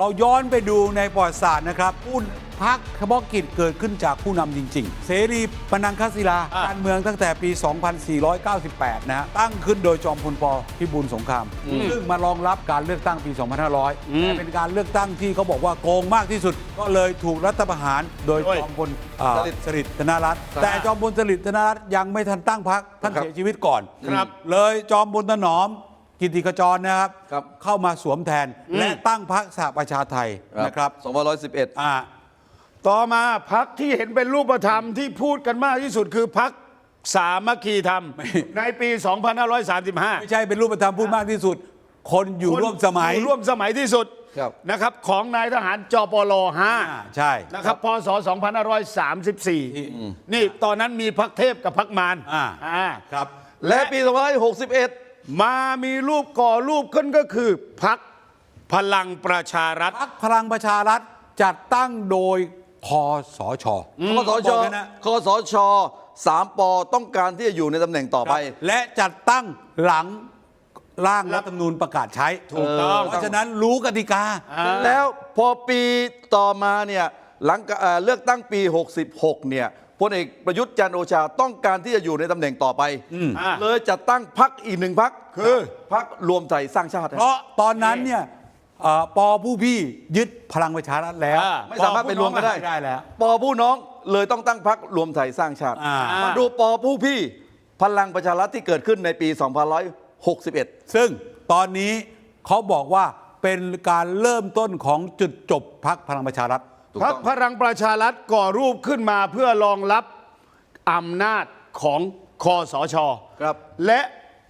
เราย้อนไปดูในประวัติศาสตร์นะครับผู้พักเฉพาะกิจเกิดขึ้นจากผู้นำจริง ๆ เสรีปนังคศิลาอะ การเมืองตั้งแต่ปี 2498 นะฮะตั้งขึ้นโดยจอมพลปพิบูลสงคราม ซึ่งมารองรับการเลือกตั้งปี 2500แต่เป็นการเลือกตั้งที่เขาบอกว่าโกงมากที่สุด ก็เลยถูกรัฐประหารโดยโดยจอมพลอ่าสฤษดิ์สฤษดิ์ธนรัตน์แต่จอมพลสฤษดิ์ธนรัตน์ยังไม่ทันตั้งพักท่านครับเสียชีวิตก่อน ครับ เลยจอมพลถนอม กิติขจรนะครับ ครับ เข้ามาสวมแทน และตั้งพรรคสหประชาไทยนะครับ2511 อ่า ต่อมาพักที่เห็นเป็นรูปธรรมที่พูดกันมากที่สุดคือพักสามัคคีธรรม ในปี 2535 ไม่ใช่เป็นรูปธรรมพูดมากที่สุด คนอยู่ร่วมสมัยอยู่ร่วมสมัยที่สุดครับ นะครับของนายทหารจปลอ่า5ใช่ นะครับพศ 2534 นี่ตอนนั้นมีพักเทพกับพักมารอ่า อ่า ครับ และปี 2561 มามีรูปก่อรูปขึ้นก็คือพักพลังประชารัฐพรรคพลังประชารัฐจัดตั้งโดยคอสชคสชบอกเลยนะคสชสามปต้องการที่จะอยู่ในตำแหน่งต่อไป และจัดตั้งหลังร่างรัฐธรรมนูญประกาศใช้ถูกต้อง เพราะฉะนั้นรู้กติกาอ่าแล้วพอปีต่อมาเนี่ยหลังเอ่อเลือกตั้งปี 66 เนี่ย พลเอกประยุทธ์จันทร์โอชาต้องการที่จะอยู่ในตำแหน่งต่อไป อ่า เลยจัดตั้งพักอีกหนึ่งพักคือ พักรวมไทยสร้างชาติ เพราะตอนนั้นเนี่ยเอ่อปอผู้พี่ยึดพลังประชารัฐแล้วอ่า ไม่สามารถไปรวมกันได้ไม่ได้แล้ว ปอผู้น้องเลยต้องตั้งพักรวมไทยสร้างชาติอ่า มาดูปอผู้พี่พลังประชารัฐที่เกิดขึ้นในปี 2561 ซึ่งตอนนี้เขาบอกว่าเป็นการเริ่มต้นของจุดจบพักพลังประชารัฐถูก พัต้กองพลังประชารัฐก่อรูปขึ้นมาเพื่อรองรับอำนาจของคอสชครับ และ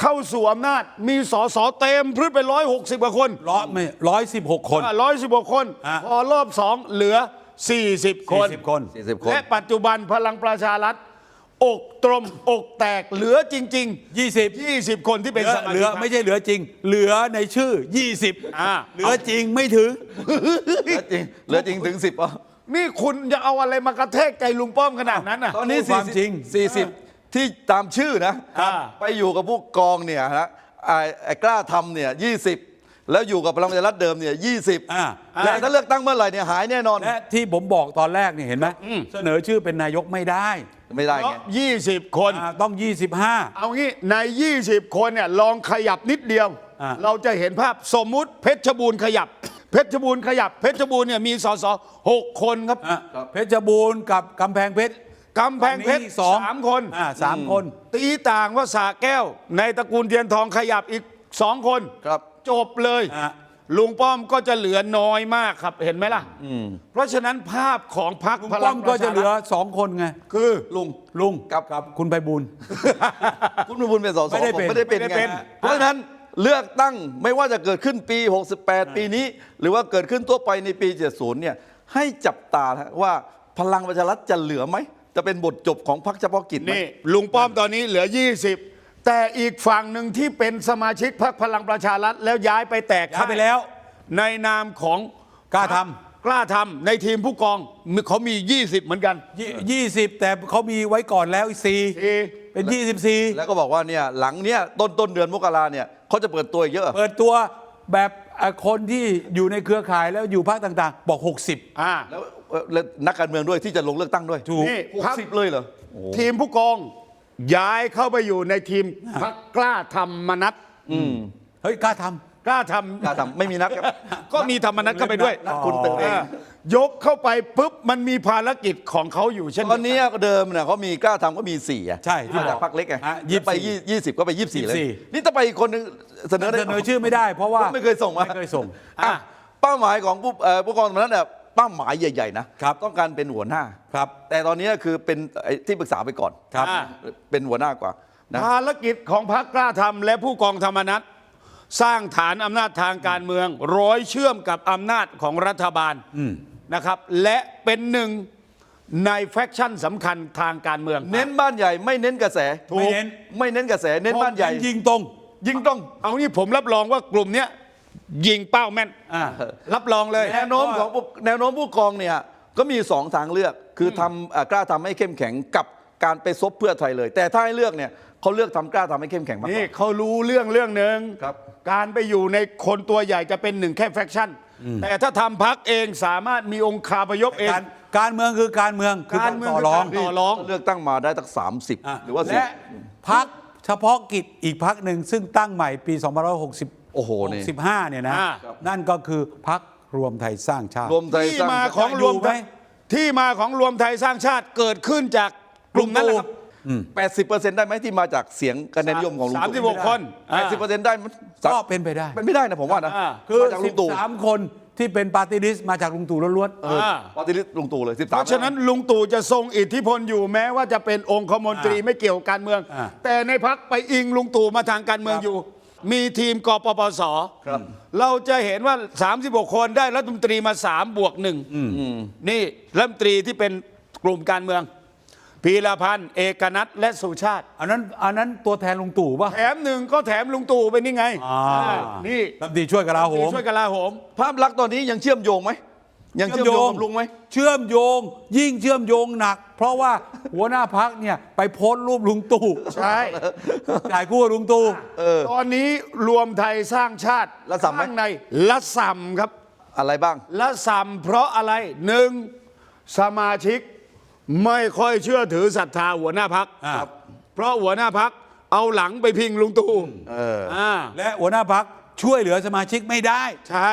เข้าสู่อำนาจมีสสเต็มพรึดไปร้อยหกสิบกว่าคนร้อยไม่ร้อยสิบหกคนร้อยสิบกว่าคนอะพอรอบสองเหลือ40คน40 คน40 คน และปัจจุบันพลังประชารัฐ อกตรมอกแตกเหลือจริงยี่สิบๆ20 คนที่เหเป็นลือสมาเหลืชิอกไม่ใช่เหลือจริง เหลือในชื่อ 20 อ่า เหลือจริงไม่ถึง เหลือจริงเหลือจริงถึง10อะนี่คุณจะเอาอะไรมากระแทกใจลุงป้อมขนาดนั้นน่ะ ตอนนี้พูดความจริง40 40ที่ตามชื่อนะ อ่า ไปอยู่กับผู้กองเนี่ยนะไอ้ไอ้กล้าทำเนี่ย20 แล้วอยู่กับพลังประชารัฐเดิมเนี่ย20อ่า และถ้าเลือกตั้งเมื่อไหร่เนี่ยหายแน่นอนและที่ผมบอกตอนแรกเนี่ยเห็นไหมเสนอชื่อเป็นนายกไม่ได้ไม่ได้เพไง ราะ20 คน อ่าต้อง 25 เอางี้ใน 20 คนเนี่ยลองขยับนิดเดียว อะ เราจะเห็นภาพสมมุติเพชรบูรณ์ขยับ เพชรบูรณ์ขยับ เพชรบูรณ์เนี่ยมีสสหกคนครับอะเพชรบูรณ์กับกำแพงเพชรกำแพงเพชรฝั่อีกสองสามคน อ่าสามคน ตีต่างว่าสาแก้ว ในตระกูลเทียนทองขยับอีกสองคน ครับ จบเลยอะลุงป้อมก็จะเหลือน้อยมากครับเห็นไหมล่ะเพราะฉะนั้นภาพของพรรคลุงพป้ลัองมปก็ระจะชาเหลือรัฐสองคนไง คือลุง ลุงกับ กับคุณไพบูลย์ คุณพิบูลเป็นสสไม่ได้ผมเป็นไม่ได้เป็นไม่ได้ไงเป็น เพราะฉะนั้นเลือกตั้งไม่ว่าจะเกิดขึ้นปี 68 ปีนี้ หรือว่าเกิดขึ้นทั่วไปในปี 70 เนี่ยให้จับตานะว่าพลังประชารัฐจะเหลือไหม จะเป็นบทจบของพรรคเฉพาะกิจไหม นี่ลุงป้อมตอนนี้เหลือ 20 แต่อีกฝั่งหนึ่งที่เป็นสมาชิกพรรคพลังประชารัฐแล้วย้ายไปแตกย้ายไปแล้ว ในนามของกล้าทกล้าทำในทีมผู้กองมีเขามี 20 เหมือนกันำยี่สิบแต่เขามีไว้ก่อนแล้วอีกสี่สี่ เป็นยี่สิบสี่แล้วก็บอกว่าเนี่ยหลังเนี่ยต้นต้นเดือนมกราเนี่ยเขาจะเปิดตัวอีกเยอะ เปิดตัวแบบเอ่อคนที่อยู่ในเครือข่ายแล้วอยู่ภาคต่างๆ บอก 60 อ่า แล้วเอ่อแล้วนักการเมืองด้วยที่จะลงเลือกตั้งด้วยถูก นี่หกพรรคสิบเลยเหรอ ทีมผู้กอง ย้ายเข้าไปอยู่ในทีมพรรคกล้าทำมนัตเฮ้ยกล้าทกล้าทกล้าทำไม่มีนักครับำก็มีธรรมนัตเข้าไปด้วยนักคุณตึงเองอ่ายกเข้าไปปุ๊บมันมีภารกิจของเขาอยู่เช่นตอนนี้เดิมเนี่ยเขามีกล้าทำก็มีสี่อะใช่ที่มาบจาอกกพรรคเล็กไงอะยี่ไป24ยี่สิบก็ไปยี่สิบสี่เลย24นี่ถ้าไปอีกคนนึงเสนอำได้เสนอชื่อไม่ได้ เพราะว่าไม่เคยส่งมาไม่เคยส่ง อะ เป้าหมายของผู้เอ่อผู้กองตอนนั้นเนี่ย เป้าหมายใหญ่ๆนะครับต้องการเป็นหัวหน้าครับ แต่ตอนนี้คือเป็นไอ้ที่ปรึกษาไปก่อนครับ อ่า เป็นหัวหน้ากว่านะ ภารกิจของพรรคกล้าทำและผู้กองธรรมนัตสร้างฐานอำนาจทางการเมืองร้อยเชื่อมกับอำนาจของรัฐบาลนะครับ และเป็นหนึ่งในแฟคชั่นสำคัญทางการเมือง เน้นบ้านใหญ่ไม่เน้นกระแสถูก ไม่เน้น ไม่เน้นกระแสเน้นบ้านใหญ่ยิงตรง ยิงตรงเอานี่ผมรับรองว่ากลุ่มเนี้ย ยิงเป้าแม่น อ่ารับรองเลย แนวโน้มของผู้แนวโน้มผู้กองเนี่ยก็มีสองทางเลือกคือทำอ่ากล้าทำให้เข้มแข็งกับการไปซบเพื่อไทยเลย แต่ถ้าให้เลือกเนี่ยเขาเลือกทำกล้าทำให้เข้มแข็งมากกนี่ว่า เขารู้เรื่องเรื่องหนึ่งครับ การไปอยู่ในคนตัวใหญ่จะเป็นหนึ่งแค่แฟคชั่น แต่ถ้าทำพักเองสามารถมีองค์คาพยพเอง การการเมืองคือการเมืองคือการต้องเมืองต่อรองคือการต่อรอง เลือกตั้งมาได้ตั้งอะ30 หรือว่าสิบและพักเฉพาะกิจอีกพักหนึ่งซึ่งตั้งใหม่ปี 2560 โอ้โหนี่ 65เนี่ยนะอ่า นั่นก็คือพักรวมไทยสร้างชาติ รวมไทยที่สร้างมาชาติ ของรวมอยู่ไหมไทยที่มาของรวมไทยสร้างชาติเกิดขึ้นจากกลุ่มนั้นแหละครับ80%ได้ไหมที่มาจากเสียงคะแนนนิยมของลุงสามสิบหกคนแปดสิบเปอร์เซ็นต์ได้มั้ยก็เป็นไปได้ เป็นไม่ได้นะผมว่านะอ่า คือ มาจากลุงตู่13 คนที่เป็นปาร์ตี้ลิสต์มาจากลุงตู่ล้วนเออปฏิริษีลุงตู่เลย 13เพราะฉะนั้นลุงตู่จะทรงอิทธิพลอยู่แม้ว่าจะเป็นองคมนตรีไม่เกี่ยวกับการเมือง อ่าแต่ในพักไปอิงลุงตู่มาทางการเมืองอยู่ มีทีมกปปสครับเราจะเห็นว่า 36 คนได้รัฐมนตรีมา 3 บวกหนึ่งนี่รัฐมนตรีที่เป็นกลุ่มการเมือง พีรพันธ์เอกนัทและสุชาติๆอันนั้นอันนั้นตัวแทนลุงตู่ป่ะ แถมหนึ่งก็แถมลุงตู่ไปนี่ไงอ่า นี่รัฐมนตรีช่วยกลาโหม ช่วยกลาโหม ภาพลักษณ์ตอนนี้ยังเชื่อมโยงไหม ยังเชื่อมโยงกับลุงไหมเชื่อมโยง ยิ่งเชื่อมโยงหนัก เพราะว่าหัวหน้าพักเนี่ยไปโพสต์รูปลุงตู่ใช่ถ่ายคู่กับลุงตู่เออตอนนี้รวมไทยสร้างชาติละสำไหมข้างในละสัมครับอะไรบ้างละสัมเพราะอะไรหนึ่งสมาชิกไม่ค่อยเชื่อถือศรัทธาหัวหน้าพักอ่าเพราะหัวหน้าพักเอาหลังไปพิงลุงตู่เอออ่าและหัวหน้าพักช่วยเหลือสมาชิกไม่ได้ ใช่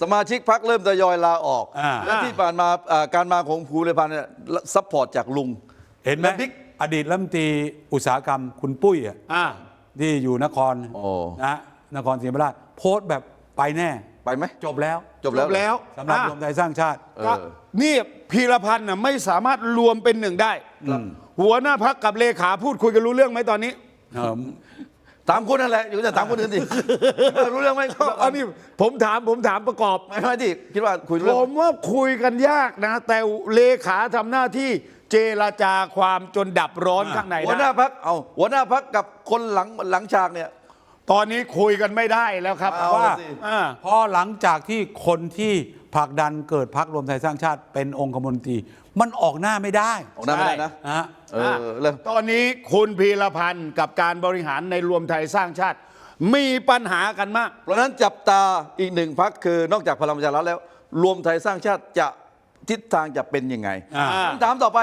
สมาชิกพักเริ่มทยอยลาออก อ่า และที่ผ่านมาอ่าการมาของภูริพันธ์เนี่ยซัพพอร์ตจากลุง เห็นไหมแล้วบิ๊ก อดีตรัฐมนตรีอุตสาหกรรมคุณปุ้ยอะอ่า ที่อยู่นครโอ้ นะนครศรีธรรมราชโพสต์แบบไปแน่ ไปไหม จบแล้วจบแล้วแล้ว สำหรับอะ รวมไทยสร้างชาติ เออก็นี่พีรพันธ์น่ะไม่สามารถรวมเป็นหนึ่งได้ หัวหน้าพักกับเลขาพูดคุยกันรู้เรื่องไหมตอนนี้ เอิ่ม ถามคุณนั่นแหละอยู่จะถามคนอื่นดิรู้เรื่องไหมก็อันนี้ผมถามผมถามประกอบไม่ไม่ดิคิดว่าคุยรู้ผเรื่องมว่าคุยกันยากนะ แต่เลขาทำหน้าที่เจรจาความจนดับร้อนข้างในหัวหน้าได้พักเอาหัวหน้าพักกับคนหลังหลังฉากเนี่ย ตอนนี้คุยกันไม่ได้แล้วครับเอาว่าสิ อ่าพอหลังจากที่คนที่ ผลักดันเกิดพักรวมไทยสร้างชาติเป็นองคมนตรี มันออกหน้าไม่ได้ออกหน้าไม่ได้นะ นะฮะ เออเรื่องตอนนี้คุณพีรพันธ์กับการบริหารในรวมไทยสร้างชาติ มีปัญหากันมาก เพราะฉะนั้นจับตาอีกหนึ่งพักคือนอกจากพลังประชารัฐแล้ว รวมไทยสร้างชาติจะทิศทางจะเป็นยังไงอ่า คำถามต่อไป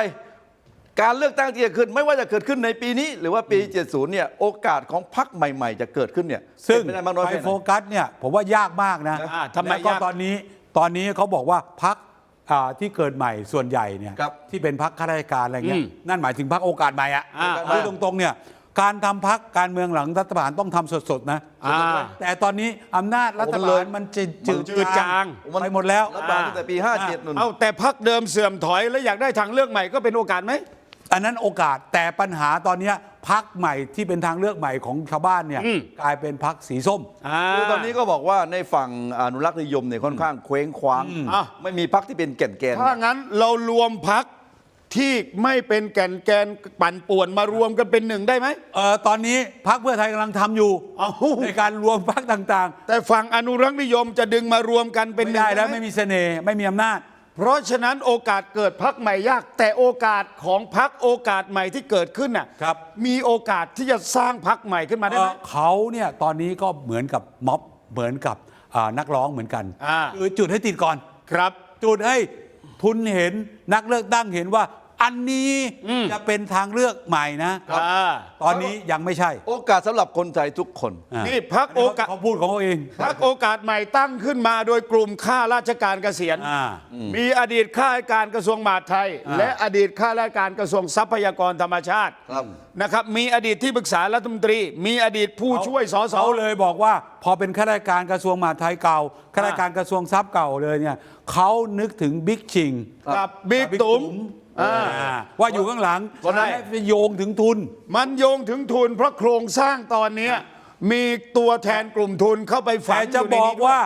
การเลือกตั้งที่จะขึ้น ไม่ว่าจะเกิดขึ้นในปีนี้ หรือว่าปี 70 เนี่ยโอกาสของพักใหม่ ๆ จะเกิดขึ้นเนี่ยซึ่งเป็นไปได้มากน้อยไปแค่ไหโฟน กัสเนี่ยผมว่ายากมากนะอ่าทำไมแล้วก็ยาก ตอนนี้ตอนนี้เขาบอกว่าพักที่เกิดใหม่ส่วนใหญ่เนี่ยครับที่เป็นพักข้าราชการอะไรเงี้อืยมนั่นหมายถึงพักโอกาสใหม่อะอ่าพูดตรงๆเนี่ยการทำพักการเมืองหลังรัฐประหารต้องทำสดๆนะอ่าแต่ตอนนี้อำนาจรัฐประหารมันจะจืดจืดจางไปหมดแล้ว รัฐบาลตั้งแต่ปี 57นุ่น เอาแต่พักเดิมเสื่อมถอยแล้วอยากได้ทางเลือกใหม่ก็เป็นโอกาสไหม อันนั้นโอกาสแต่ปัญหาตอนเนี้ยพักใหม่ที่เป็นทางเลือกใหม่ของชาวบ้านเนี่ยอืม กลายเป็นพักสีส้มคือตอนนี้ก็บอกว่าในฝั่งอนุรักษ์นิยมเนี่ยค่อนข้างเคว้งคว้าง อะ ไม่มีพักที่เป็นแก่นแกนถ้างั้นเรารวมพักที่ไม่เป็นแก่นแกนปั่นป่วนมารวมกันเป็นหนึ่งได้ไหม เออตอนนี้พักเพื่อไทยกำลังทำอยู่ เอ้า ในการรวมพักต่างแต่ฝั่งอนุรักษ์นิยมจะดึงมารวมกันๆ เป็นไม่หนึ่งได้แล้วหไม่มีเสน่ห์ไม่มีอำนาจ เพราะฉะนั้นโอกาสเกิดพักใหม่ยาก แต่โอกาสของพักโอกาสใหม่ที่เกิดขึ้นน่ะครับ มีโอกาสที่จะสร้างพักใหม่ขึ้นมาได้ไหมเอ่อเขาเนี่ยตอนนี้ก็เหมือนกับม็อบเหมือนกับอ่านักร้องเหมือนกันอ่า คือจุดให้ติดก่อน ครับ จุดให้ทุนเห็นนักเลือกตั้งเห็นว่า อันนี้จะเป็นทางเลือกใหม่นะอ่าตอนนี้ยังไม่ใช่ โอกาสสำหรับคนไทยทุกคนอ่านี่พักโอกาสเขาพูดของเขาเองพักโอกาสใหม่ตั้งขึ้นมาโดยกลุ่มข้าราชการเกษียณอ่ามีอดีตข้าราชการกระทรวงมหาดไทยอ่าและอดีตข้าราชการกระทรวงทรัพยากรธรรมชาติครับนะครับ มีอดีตที่ปรึกษารัฐมนตรี มีอดีตผู้ช่วยสสเขาเลยบอกว่า พอเป็นข้าราชการกระทรวงมหาดไทยเก่าข้าราชการกระทรวงทรัพย์เก่าเลยเนี่ยเขานึกถึงบิ๊กชิงกับบิ๊กตุ๋มอ่าอ่า ว่าอยู่ข้างหลังก็ได้และไปโยงถึงทุน มันโยงถึงทุนเพราะโครงสร้างตอนเนี้ยมีตัวแทนกลุ่มทุนเข้าไปฝัแต่งจะยู่ในบอกนี้ด้วย ว่า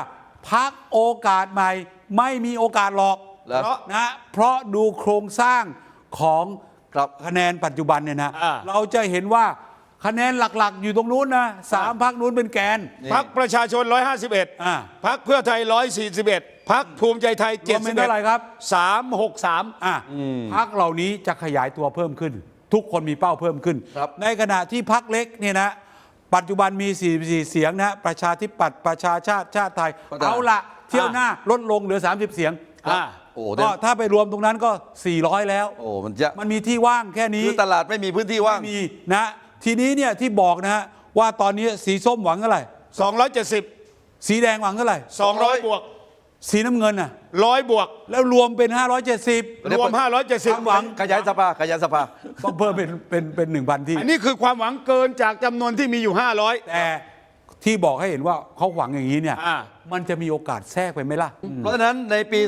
พักโอกาสใหม่ ไม่มีโอกาสหรอกแล้วเพราะนะเพราะดูโครงสร้างของครับ คะแนนปัจจุบันเนี่ยนะ อ่า เราจะเห็นว่าคะแนนหลักๆ อยู่ตรงนู้นนะสามพักนู้นเป็นแกนพักประชาชน151อ่าพักเพื่อไทย 141 พักภูมิใจไทยรวมเป็นเท่าไหร่ครับ363อะพักเหล่านี้จะขยายตัวเพิ่มขึ้น ทุกคนมีเป้าเพิ่มขึ้น ครับ ในขณะที่พักเล็กเนี่ยนะ ปัจจุบันมี 44 เสียงนะ ประชาธิปัตย์ประชาชาติชาติไทยเอาละเที่ยวหน้าลดลงเหลือ 30 เสียงอ่าโอ้ก็ถ้าไปรวมตรงนั้นก็ 400 แล้ว โอ้มันจะมันมีที่ว่างแค่นี้ คือตลาดไม่มีพื้นที่ว่าง ไม่มีนะทีนี้เนี่ยที่บอกนะฮะว่าตอนนี้สีส้มหวังเท่าไหร่ 270 สีแดงหวังเท่าไหร่ 200 บวก สีน้ำเงินน่ะ100บวก แล้วรวมเป็น 570 รวม ความ570หวังขยายสภาขยายสภา ต้องเพิ่มเป็นเป็นเป็นหนึ่งพันที่ อันนี้คือความหวังเกินจากจำนวนที่มีอยู่ 500 แต่ที่บอกให้เห็นว่าเขาหวังอย่างนี้เนี่ย อ่า มันจะมีโอกาสแทรกไปไหมล่ะ เพราะฉะนั้นในปี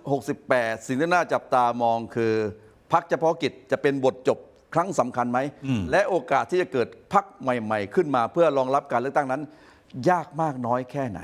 2568 สิ่งที่น่าจับตามองคือพักเฉพาะกิจจะเป็นบทจบครั้งสำคัญไหม และโอกาสที่จะเกิดพักใหม่ ๆ ขึ้นมาเพื่อรองรับการเลือกตั้งนั้น ยากมากน้อยแค่ไหน